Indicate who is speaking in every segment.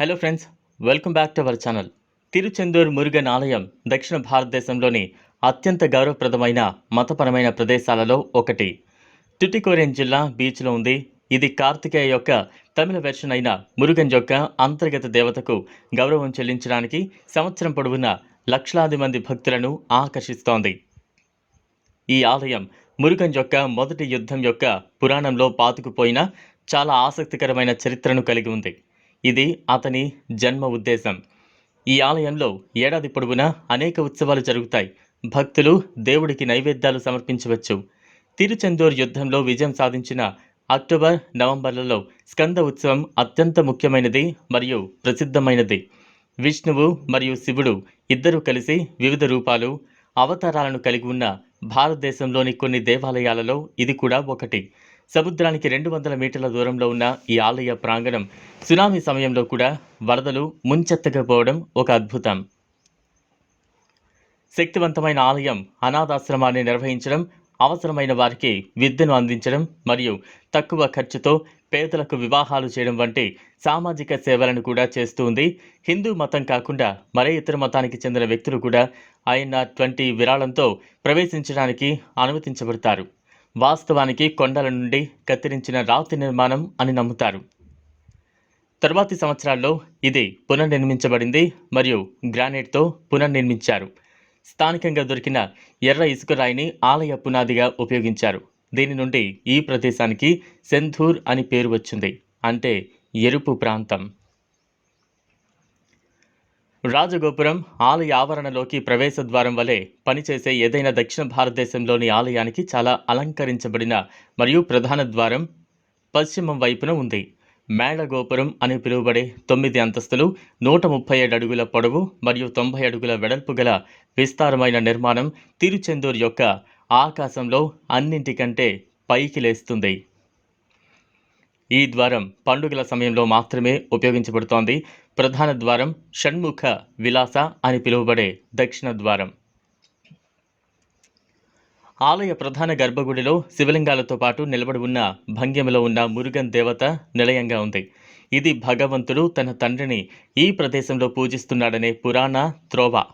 Speaker 1: Hello friends welcome back to our channel Tiruchendur Murugan ఆలయం దక్షిణ భారతదేశంలోని అత్యంత గౌరవప్రదమైన మతపరమైన ప్రదేశాలలో ఒకటి. టుటికోరియన్ జిల్లా బీచ్లో ఉంది. ఇది కార్తికేయ యొక్క తమిళ వెర్షన్ అయిన మురుగన్ యొక్క అంతర్గత దేవతకు గౌరవం చెల్లించడానికి సంవత్సరం పొడవునా లక్షలాది మంది భక్తులను ఆకర్షిస్తోంది. ఈ ఆలయం మురుగన్ యొక్క మొదటి యుద్ధం యొక్క పురాణంలో పాతుకుపోయిన చాలా ఆసక్తికరమైన చరిత్రను కలిగి ఉంది. ఇది అతని జన్మ ఉద్దేశం. ఈ ఆలయంలో ఏడాది పొడవునా అనేక ఉత్సవాలు జరుగుతాయి. భక్తులు దేవుడికి నైవేద్యాలు సమర్పించవచ్చు. తిరుచెందూర్ యుద్ధంలో విజయం సాధించిన అక్టోబర్ నవంబర్లలో స్కంద ఉత్సవం అత్యంత ముఖ్యమైనది మరియు ప్రసిద్ధమైనది. విష్ణువు మరియు శివుడు ఇద్దరూ కలిసి వివిధ రూపాలు అవతారాలను కలిగి ఉన్న భారతదేశంలోని కొన్ని దేవాలయాలలో ఇది కూడా ఒకటి. సముద్రానికి రెండు వందల మీటర్ల దూరంలో ఉన్న ఈ ఆలయ ప్రాంగణం సునామీ సమయంలో కూడా వరదలు ముంచెత్తకపోవడం ఒక అద్భుతం. శక్తివంతమైన ఆలయం అనాథాశ్రమాన్ని నిర్వహించడం అవసరమైన వారికి విద్యను అందించడం మరియు తక్కువ ఖర్చుతో పేదలకు వివాహాలు చేయడం వంటి సామాజిక సేవలను కూడా చేస్తూ ఉంది. హిందూ మతం కాకుండా మరే ఇతర మతానికి చెందిన వ్యక్తులు కూడా ఐఎన్ఆర్ ట్వంటీ విరాళంతో ప్రవేశించడానికి అనుమతించబడతారు. వాస్తవానికి కొండల నుండి కత్తిరించిన రాతి నిర్మాణం అని నమ్ముతారు. తర్వాతి సంవత్సరాల్లో ఇది పునర్నిర్మించబడింది మరియు గ్రానైట్తో పునర్నిర్మించారు. స్థానికంగా దొరికిన ఎర్ర ఇసుక రాయిని ఆలయ పునాదిగా ఉపయోగించారు. దీని నుండి ఈ ప్రదేశానికి సెంధూర్ అని పేరు వచ్చింది. అంటే ఎరుపు ప్రాంతం. రాజగోపురం ఆలయ ఆవరణలోకి ప్రవేశ ద్వారం వలె పనిచేసే ఏదైనా దక్షిణ భారతదేశంలోని ఆలయానికి చాలా అలంకరించబడిన మరియు ప్రధాన ద్వారం పశ్చిమం వైపున ఉంది. మేళగోపురం అని పిలువబడే తొమ్మిది అంతస్తులు నూట ముప్పై ఏడు అడుగుల పొడవు మరియు తొంభై అడుగుల వెడల్పు గల విస్తారమైన నిర్మాణం తిరుచెందూర్ యొక్క ఆకాశంలో అన్నింటికంటే పైకి లేస్తుంది. ఈ ద్వారం పండుగల సమయంలో మాత్రమే ఉపయోగించబడుతోంది. ప్రధాన ద్వారం షణ్ముఖ విలాస అని పిలువబడే దక్షిణ ద్వారం. ఆలయ ప్రధాన గర్భగుడిలో శివలింగాలతో పాటు నిలబడి ఉన్న భంగ్యములో ఉన్న మురుగన్ దేవత నిలయంగా ఉంది. ఇది భగవంతుడు తన తండ్రిని ఈ ప్రదేశంలో పూజిస్తున్నాడనే పురాణ త్రోవ.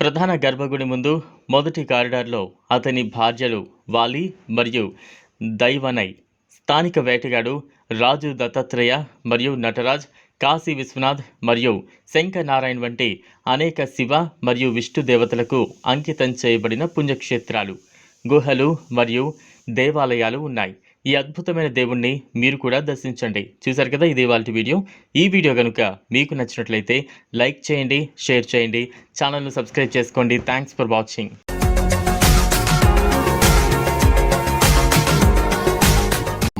Speaker 1: ప్రధాన గర్భగుడి ముందు మొదటి కారిడార్లో అతని భార్యలు వాలి మరియు దైవనై స్థానిక వేటగాడు రాజు దత్తాత్రేయ మరియు నటరాజ్ కాశీ విశ్వనాథ్ మరియు శంకరనారాయణ్ వంటి అనేక శివ మరియు విష్ణు దేవతలకు అంకితం చేయబడిన పుణ్యక్షేత్రాలు గుహలు మరియు దేవాలయాలు ఉన్నాయి. ఈ అద్భుతమైన దేవుణ్ణి మీరు కూడా దర్శించండి. చూసారు కదా ఇది వాళ్ళ వీడియో. ఈ వీడియో కనుక మీకు నచ్చినట్లయితే లైక్ చేయండి షేర్ చేయండి. ఛానల్ను సబ్స్క్రైబ్ చేసుకోండి. Thanks for watching.